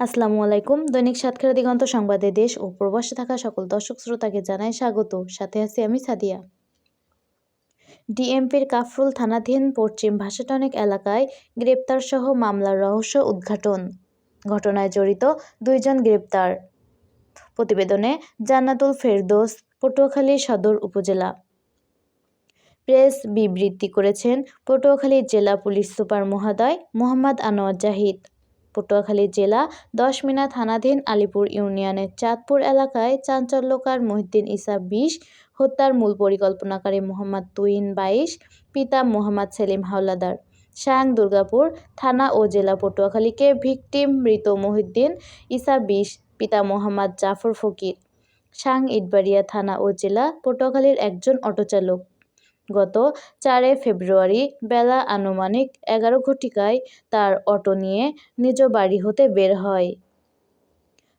আসসালামু আলাইকুম। দৈনিক সাতক্ষীরা দিগন্ত সংবাদে দেশ ও প্রবাসে থাকা সকল দর্শক শ্রোতাকে জানাই স্বাগত। সাথে আছি আমি সাদিয়া। ডিএমপির কাফরুল থানাধীন পশ্চিম ভাষাটনিক এলাকায় গ্রেপ্তারসহ মামলার রহস্য উদ্ঘাটন। ঘটনায় জড়িত দুইজন গ্রেপ্তার। প্রতিবেদনে জান্নাতুল ফেরদৌস, পটুয়াখালী সদর উপজেলা। প্রেস বিবৃতি করেছেন, পটুয়াখালী জেলা পুলিশ সুপার মহোদয় মোহাম্মদ আনোয়ার জাহিদ। পটুয়াখালী জেলা দশমিনা থানাধীন আলিপুর ইউনিয়নের চাঁদপুর এলাকায় চাঞ্চল্যকার মহিদ্দিন ইসা বিশ হত্যার মূল পরিকল্পনাকারী মোহাম্মদ তুইন বাইশ, পিতা মোহাম্মদ সেলিম হাওলাদার। শায়াং দুর্গাপুর থানা ও জেলা পটুয়াখালীকে ভিকটিম মৃত মহিউদ্দিন ইসা বিশ, পিতা মোহাম্মদ জাফর ফকির। শাং ইটবাড়িয়া থানা ও জেলা পটুয়াখালীর একজন অটোচালক। গত চারে ফেব্রুয়ারি বেলা আনুমানিক এগারো ঘটিকায় তার অটো নিয়ে নিজ বাড়ি হতে বের হয়।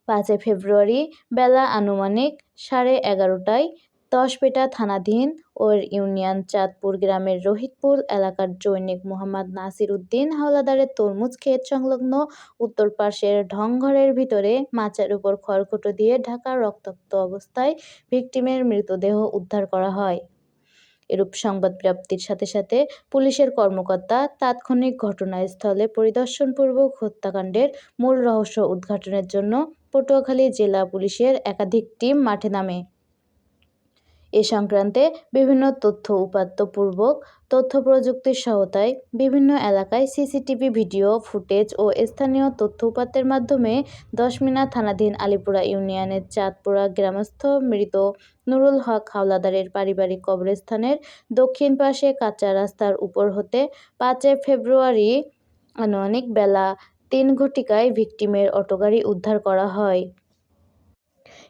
পাঁচই ফেব্রুয়ারি বেলা আনুমানিক সাড়ে এগারোটায় দশপেটা থানাধীন ও ইউনিয়ন চাঁদপুর গ্রামের রোহিতপুর এলাকার জৈনিক মোহাম্মদ নাসির উদ্দিন হাওলাদারের তরমুজ ক্ষেত সংলগ্ন উত্তর পাশের ঢংঘরের ভিতরে মাচার উপর খড়কুটো দিয়ে ঢাকা রক্তাক্ত অবস্থায় ভিকটিমের মৃতদেহ উদ্ধার করা হয়। এরূপ সংবাদ প্রাপ্তির সাথে সাথে পুলিশের কর্মকর্তা তাৎক্ষণিক ঘটনাস্থলে পরিদর্শনপূর্বক হত্যাকাণ্ডের মূল রহস্য উদ্ঘাটনের জন্য পটুয়াখালী জেলা পুলিশের একাধিক টিম মাঠে নামে। এ সংক্রান্তে বিভিন্ন তথ্য উপাত্তপূর্বক তথ্য প্রযুক্তির সহায়তায় বিভিন্ন এলাকায় সিসিটিভি ভিডিও, ফুটেজ ও স্থানীয় তথ্য উপাত্তের মাধ্যমে দশমিনা থানাধীন আলিপুরা ইউনিয়নের চাঁদপুরা গ্রামস্থ মৃত নুরুল হক হাওলাদারের পারিবারিক কবরস্থানের দক্ষিণ পাশে কাঁচা রাস্তার উপর হতে পাঁচই ফেব্রুয়ারি আনুমানিক বেলা তিন ঘটিকায় ভিকটিমের অটোগাড়ি উদ্ধার করা হয়।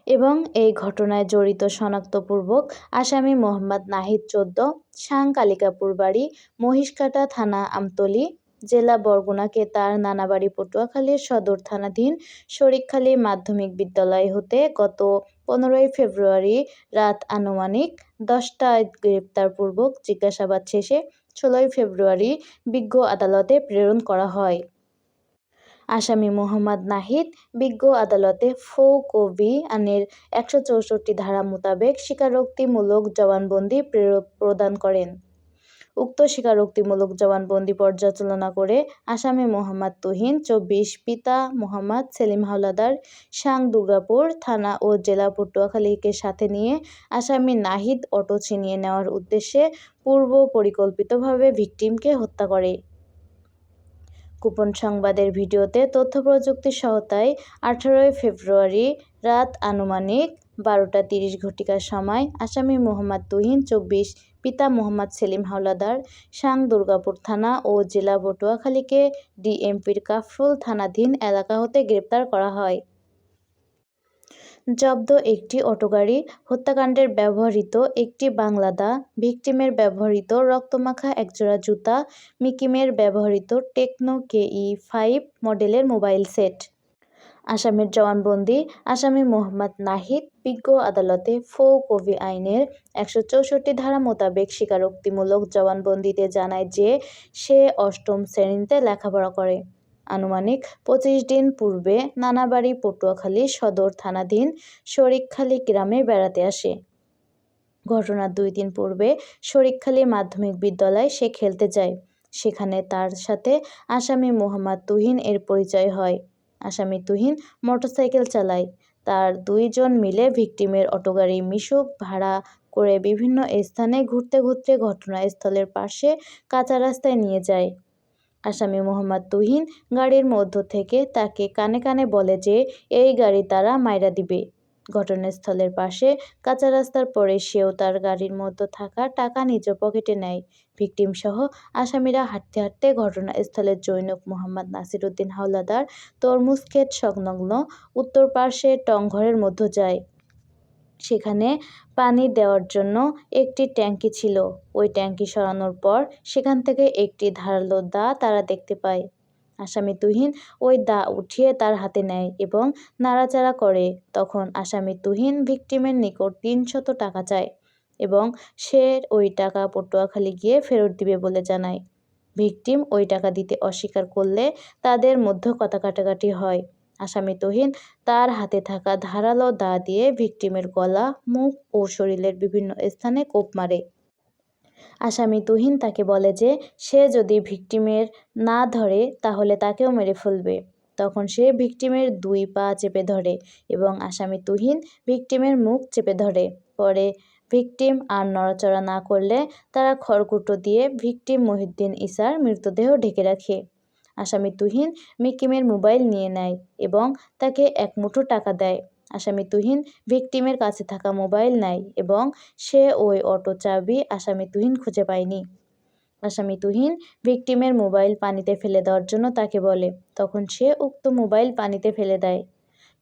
এবং এই ঘটনায় জড়িত শনাক্তপূর্বক আসামি মোহাম্মদ নাহিদ চোদ্দ সাং কালিকাপুর বাড়ি, মহিষকাটা থানা, আমতলী, জেলা বরগুনাকে তার নানাবাড়ি পটুয়াখালীর সদর থানাধীন শরিকখালী মাধ্যমিক বিদ্যালয় হতে গত পনেরোই ফেব্রুয়ারি রাত আনুমানিক দশটায় গ্রেপ্তারপূর্বক জিজ্ঞাসাবাদ শেষে ষোলোই ফেব্রুয়ারি বিজ্ঞ আদালতে প্রেরণ করা হয়। আসামি মোহাম্মদ নাহিদ বিজ্ঞ আদালতে কবি আনের একশো চৌষট্টি ধারা মোতাবেক স্বীকারোক্তিমূলক জবানবন্দি প্রদান করেন। উক্ত স্বীকারোক্তিমূলক জবানবন্দি পর্যালোচনা করে আসামি মোহাম্মদ তুহিন, চব্বিশ পিতা মোহাম্মদ সেলিম হাওলাদার সাং দুর্গাপুর থানা ও জেলা পটুয়াখালীকে সাথে নিয়ে আসামি নাহিদ অটো ছিনিয়ে নেওয়ার উদ্দেশ্যে পূর্ব পরিকল্পিতভাবে ভিকটিমকে হত্যা করে। গোপন সংবাদের ভিডিওতে তথ্য প্রযুক্তির সহায়তায় আঠারোই ফেব্রুয়ারি রাত আনুমানিক বারোটা তিরিশ ঘটিকার সময় আসামি মোহাম্মদ তুহিন, চব্বিশ, পিতা মোহাম্মদ সেলিম হাওলাদার সাং দুর্গাপুর থানা ও জেলা বটুয়াখালীকে ডিএমপির কাফরুল থানাধীন এলাকা হতে গ্রেপ্তার করা হয়। জব্দ একটি অটোগাড়ি হত্যাকাণ্ডের ব্যবহৃত একটি বাংলাদা ভিকটিমের ব্যবহৃত রক্তমাখা একজোড়া জুতা, মিকিমের ব্যবহৃত টেকনো কেই ফাইভ মডেলের মোবাইল সেট। আসামের জবানবন্দি, আসামি মোহাম্মদ নাহিদ, বিজ্ঞ আদালতে ফৌ কবি আইনের একশো চৌষট্টি ধারা মোতাবেক স্বীকারোক্তিমূলক জবানবন্দিতে জানায় যে সে অষ্টম শ্রেণীতে লেখাপড়া করে। আনুমানিক পঁচিশ দিন পূর্বে নানাবাড়ি, পটুয়াখালী সদর থানাধীন শরিকখালী গ্রামে বেড়াতে আসে। ঘটনার দুই দিন পূর্বে শরিকখালী মাধ্যমিক বিদ্যালয়ে সে খেলতে যায়। সেখানে তার সাথে আসামি মোহাম্মদ তুহিন এর পরিচয় হয়। আসামি তুহিন মোটরসাইকেল চালায়। তার দুইজন মিলে ভিকটিমের অটোগাড়ি মিশুক ভাড়া করে বিভিন্ন স্থানে ঘুরতে ঘুরতে ঘটনাস্থলের পাশে কাঁচা রাস্তায় নিয়ে যায়। আসামি মোহাম্মদ তুহিন গাড়ির মধ্য থেকে তাকে কানে কানে বলে যে, এই গাড়ি তারা মাইরা দিবে। ঘটনাস্থলের পাশে কাঁচা রাস্তার পরে সেও তার গাড়ির মধ্যে থাকা টাকা নিজ পকেটে নেয়। ভিকটিম সহ আসামিরা হাঁটতে হাঁটতে ঘটনাস্থলের জৈনক মোহাম্মদ নাসির উদ্দিন হাওলাদার, তরমুজ ক্ষেত সংলগ্ন উত্তর পার্শ্বে টংঘরের মধ্যে যায়। সেখানে পানি দেওয়ার জন্য একটি ট্যাঙ্কি ছিল। ওই ট্যাঙ্কি সরানোর পর সেখান থেকে একটি ধারালো দা তারা দেখতে পায়। আসামি তুহিন ওই দা উঠিয়ে তার হাতে নেয় এবং নাড়াচাড়া করে। তখন আসামি তুহিন ভিকটিমের নিকট তিনশত টাকা চায় এবং সে ওই টাকা পটুয়াখালী গিয়ে ফেরত দিবে বলে জানায়। ভিকটিম ওই টাকা দিতে অস্বীকার করলে তাদের মধ্যে কথা কাটাকাটি হয়। আসামি তুহিন তার হাতে থাকা ধারালো দা দিয়ে ভিকটিমের গলা, মুখ ও শরীরের বিভিন্ন স্থানে কোপ মারে। আসামি তুহিন তাকে বলে যে, সে যদি ভিকটিমের না ধরে, তাহলে তাকেও মেরে ফেলবে। তখন সে ভিকটিমের দুই পা চেপে ধরে এবং আসামি তুহিন ভিকটিমের মুখ চেপে ধরে। পরে ভিকটিম আর নড়াচড়া না করলে তারা খড়কুটো দিয়ে ভিকটিম মহিউদ্দিন ইসার মৃতদেহ ঢেকে রাখে। আসামি তুহিন মিকিমের মোবাইল নিয়ে নেয় এবং তাকে এক মুঠো টাকা দেয়। আসামি তুহিন ভিকটিমের কাছে থাকা মোবাইল নেয় এবং সে ওই অটো চাবি আসামি তুহিন খুঁজে পায়নি। আসামি তুহিন ভিকটিমের মোবাইল পানিতে ফেলে দেওয়ার জন্য তাকে বলে। তখন সে উক্ত মোবাইল পানিতে ফেলে দেয়।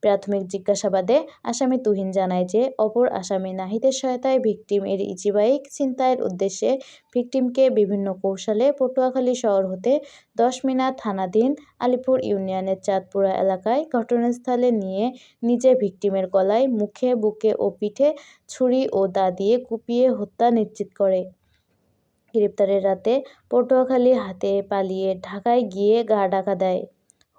প্রাথমিক জিজ্ঞাসাবাদে আসামি তুহিন জানায় যে, অপর আসামি নাহিদের সহায়তায় ভিকটিম এর ইজিবাইক ছিনতাইয়ের উদ্দেশ্যে ভিকটিমকে বিভিন্ন কৌশলে পটুয়াখালী শহর হতে দশমিনা থানাধীন আলিপুর ইউনিয়নের চাঁদপুরা এলাকায় ঘটনাস্থলে নিয়ে নিজে ভিকটিমের গলায় মুখে, বুকে ও পিঠে ছুরি ও দা দিয়ে কুপিয়ে হত্যা নিশ্চিত করে। গ্রেপ্তারের রাতে পটুয়াখালী হাতে পালিয়ে ঢাকায় গিয়ে গা ঢাকা দেয়।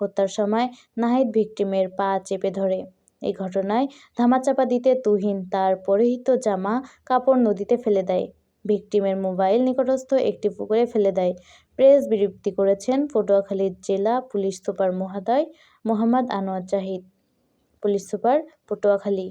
হত্যার সময় নাহিদ ভিকটিমের পা চেপে ধরে। এই ঘটনায় ধামাচাপা দিতে তুহিন তার পরিহিত জামা কাপড় নদীতে ফেলে দেয়। ভিকটিমের মোবাইল নিকটস্থ একটি পুকুরে ফেলে দেয়। প্রেস বিরক্তি করেছেন পটুয়াখালীর জেলা পুলিশ সুপার মহাদয় Mohammad Anwar Zahid. Police super Patuakhali.